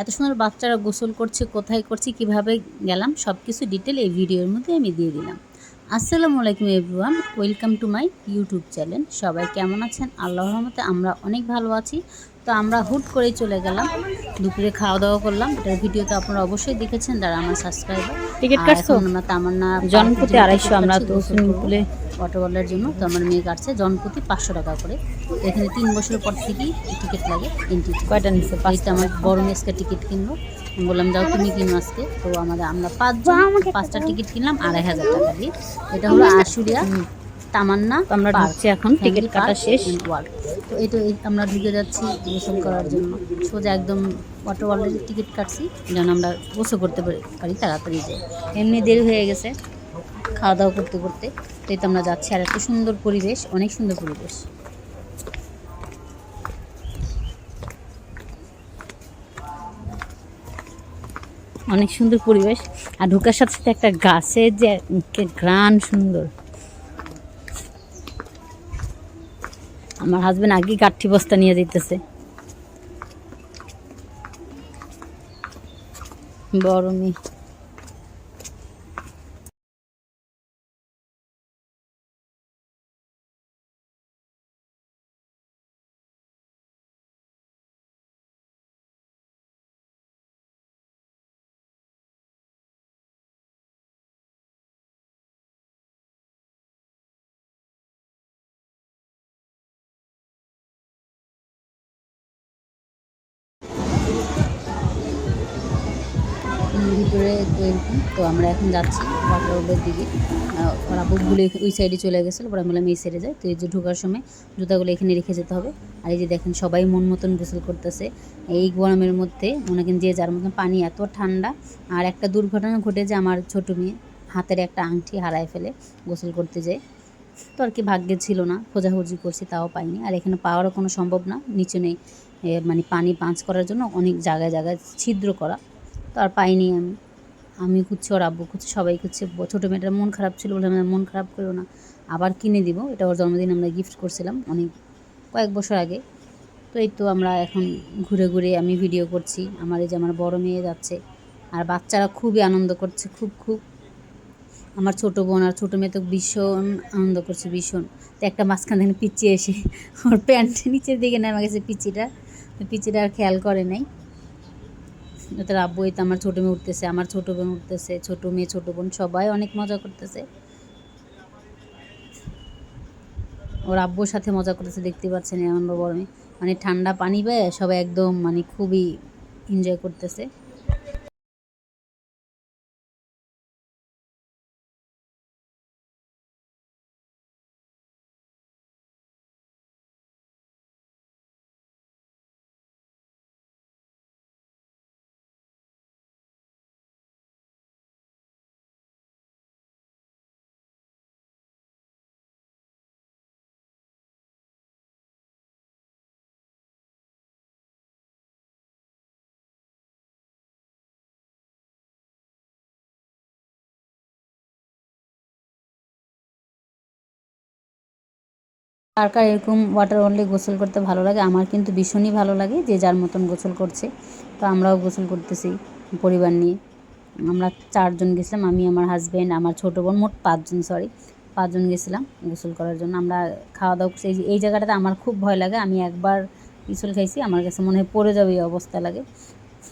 এত সুন্দর বাচ্চারা গোসল করছে, কোথায় করছে, কীভাবে গেলাম সব কিছু ডিটেল এই ভিডিওর মধ্যে আমি দিয়ে দিলাম। আসসালামু আলাইকুম everyone welcome to my YouTube channel. সবাই কেমন আছেন? আল্লাহ রহমতে আমরা অনেক ভালো আছি। তো আমরা হুট করেই চলে গেলাম দুপুরে খাওয়া দাওয়া করলাম। এটার ভিডিও তো আপনারা অবশ্যই দেখেছেন যারা আমার সাবস্ক্রাইবার টিকিট কাটছো? আমরা তামান্না জনপ্রতি আড়াইশো আমরা তো সুইমিং পুলে ওয়াটারবলের জন্য। তো আমার মেয়ে কাটছে জনপ্রতি পাঁচশো টাকা করে। তো এখানে তিন বছর পর থেকেই টিকিট লাগে এন্ট্রি কয়টা নিচ্ছে আমার বড় আজকে টিকিট কিনবো আমি বললাম যাও তুমি কিনো আজকে। তো আমাদের আমরা পাঁচজন পাঁচটা টিকিট কিনলাম আড়াই হাজার টাকা দিয়ে। এটা হলো আশুরিয়া তামান্না আমরা ঢুকছি এখন টিকিট কাটা শেষ। তো এটা এই আমরা ঢুকে যাচ্ছি গোসল করার জন্য। সোজা একদম ওয়াটার ওয়ার্ল্ডের টিকিট কাটছি যেন আমরা গোসল করতে পারি তাড়াতাড়ি যাই। এমনি দেরি হয়ে গেছে খাওয়া দাওয়া করতে করতে। তো এই তো আমরা যাচ্ছি আর এত সুন্দর পরিবেশ অনেক সুন্দর পরিবেশ। অনেক সুন্দর পরিবেশ। আর ঢোকার সাথে সাথে একটা গাছের যে গ্রান সুন্দর। আমার হাজব্যান্ড আগে কাঠি বস্তা নিয়ে যেতেছে বড় মেয়ে। ভিতরে তো এরকম। তো আমরা এখন যাচ্ছি ওয়াটার দিকে। ওরা বুকগুলো ওই সাইডে চলে গেছিল, পরে আমি বললাম, এই সাইডে যাই। তো এই যে ঢোকার সময় জুতাগুলো এখানে রেখে যেতে হবে। আর এই যে দেখেন, সবাই মন মতন গোসল করতেছে। এই গরমের মধ্যে মনে করেন যে যার মতন পানি এত ঠান্ডা, আর একটা দুর্ঘটনা ঘটেছে আমার ছোটো মেয়ে। হাতের একটা আংটি হারায় ফেলে গোসল করতে যায়। তো আর কি ভাগ্যে ছিল না, খোঁজাখুঁজি করছি, তাও পাইনি। আর এখানে পাওয়ারও কোনো সম্ভব না, নিচে নেই। মানে পানি পাঁচ করার জন্য অনেক জায়গায় জায়গায় ছিদ্র করা। তো আর পাইনি আমি। আমি খুঁজছি ওর আব্বু, খুঁজছে সবাই খুঁজছে। ছোটো মেয়েটার মন খারাপ ছিল বলে আমি মন খারাপ করো না। আবার কিনে দিব, এটা ওর জন্মদিন আমরা গিফট করছিলাম অনেক, কয়েক বছর আগে। তো এই তো আমরা এখন ঘুরে ঘুরে আমি ভিডিও করছি। আমার এই যে আমার বড় মেয়ে যাচ্ছে, আর বাচ্চারা খুবই আনন্দ করছে, খুব খুব। আমার ছোটো বোন আর ছোটো মেয়ে তো ভীষণ আনন্দ করছে, ভীষণ। তো একটা মাঝখান থেকে পিচি এসে ওর প্যান্ট নিচের দিকে নেমে গেছে পিচিটা। পিচিটা আর খেয়াল করে নাই। তার আব্বু, এই তো আমার ছোটো মেয়ে উঠতেছে, আমার ছোটো বোন উঠতেছে, ছোটো মেয়ে, ছোটো বোন, সবাই অনেক মজা করতেছে। ওর আব্বুর সাথে মজা করতেছে, দেখতে পাচ্ছেন এমন বড় মেয়ে। মানে ঠান্ডা পানি পেয়ে সবাই একদম মানে খুবই এনজয় করতেছে। কার কার এরকম ওয়াটার ওয়ার্ল্ডে গোসল করতে ভালো লাগে। আমার কিন্তু ভীষণই ভালো লাগে যে যার মতন গোসল করছে। তো আমরাও গোসল করতেছি পরিবার নিয়ে। আমরা চারজন গেছিলাম, আমি, আমার হাজব্যান্ড আমার ছোটো বোন, মোট পাঁচজন সরি পাঁচজন গেছিলাম গোসল করার জন্য। আমরা খাওয়া দাওয়া করছি। এই জায়গাটাতে আমার খুব ভয় লাগে। আমি একবার পিছল খাইছি, আমার কাছে মনে হয় পড়ে যাবে এই অবস্থা লাগে।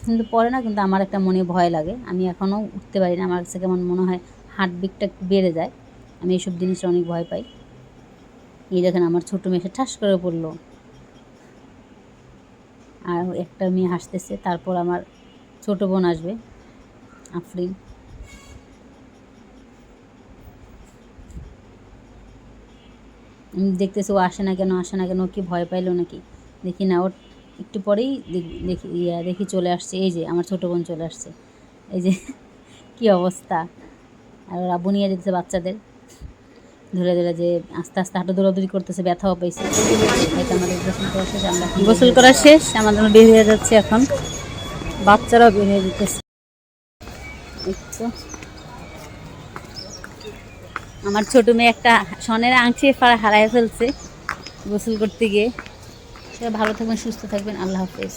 কিন্তু পরে না, কিন্তু আমার একটা মনে ভয় লাগে। আমি এখনও উঠতে পারি না। আমার কাছে কেমন মনে হয় হার্টবিটটা বেড়ে যায়। আমি এইসব জিনিসটা অনেক ভয় পাই। এই দেখেন আমার ছোটো মেয়ে ঠাস করে পড়ল। আর একটা মেয়ে হাসতেছে, তারপর আমার ছোটো বোন আসবে, আফরিন। দেখতেছি ও আসে না কেন, আসে না কেন কি ভয় পাইলো নাকি? দেখি না, ওর একটু পরেই দেখ- ইয়া, দেখি চলে আসছে, এই যে আমার ছোটো বোন চলে আসছে। এই যে, কি অবস্থা? আর ওরা আব্বু নিয়ে যেতেছে বাচ্চাদের। ধরে ধরে যে আস্তে আস্তে হাঁটু দৌড়াদৌড়ি করতেছে, ব্যথাও পাইছে। গোসল করা শেষ, আমরা আমাদের বের হয়ে যাচ্ছে এখন। বাচ্চারাও বের হয়ে যেতেছে। আমার ছোট মেয়ে একটা সনের আংটি ফাড়া হারায় ফেলছে গোসল করতে গিয়ে। ভালো থাকবেন, সুস্থ থাকবেন, আল্লাহ হাফেজ।